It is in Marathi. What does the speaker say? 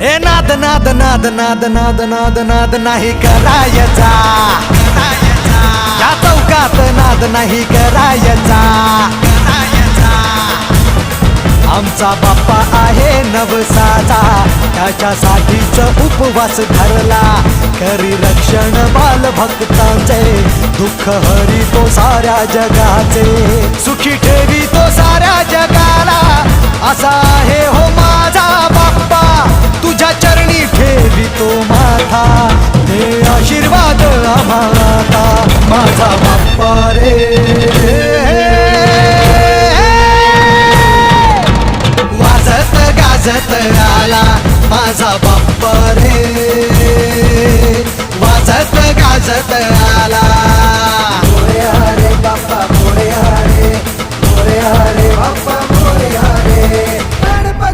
ए नाद नाद नाद नाद नाद नाद नाद नाही करायचा. या चौकात नाद नाही करायचा. आमचा बाप्पा आहे नवसाचा त्याच्यासाठीच उपवास धरला. करी रक्षण बाल भक्तांचे दुःख हरी तो साऱ्या जगाचे. सुखी माझा बाप्पा रे. वाजत गाजत आला माझा बाप्पा रे.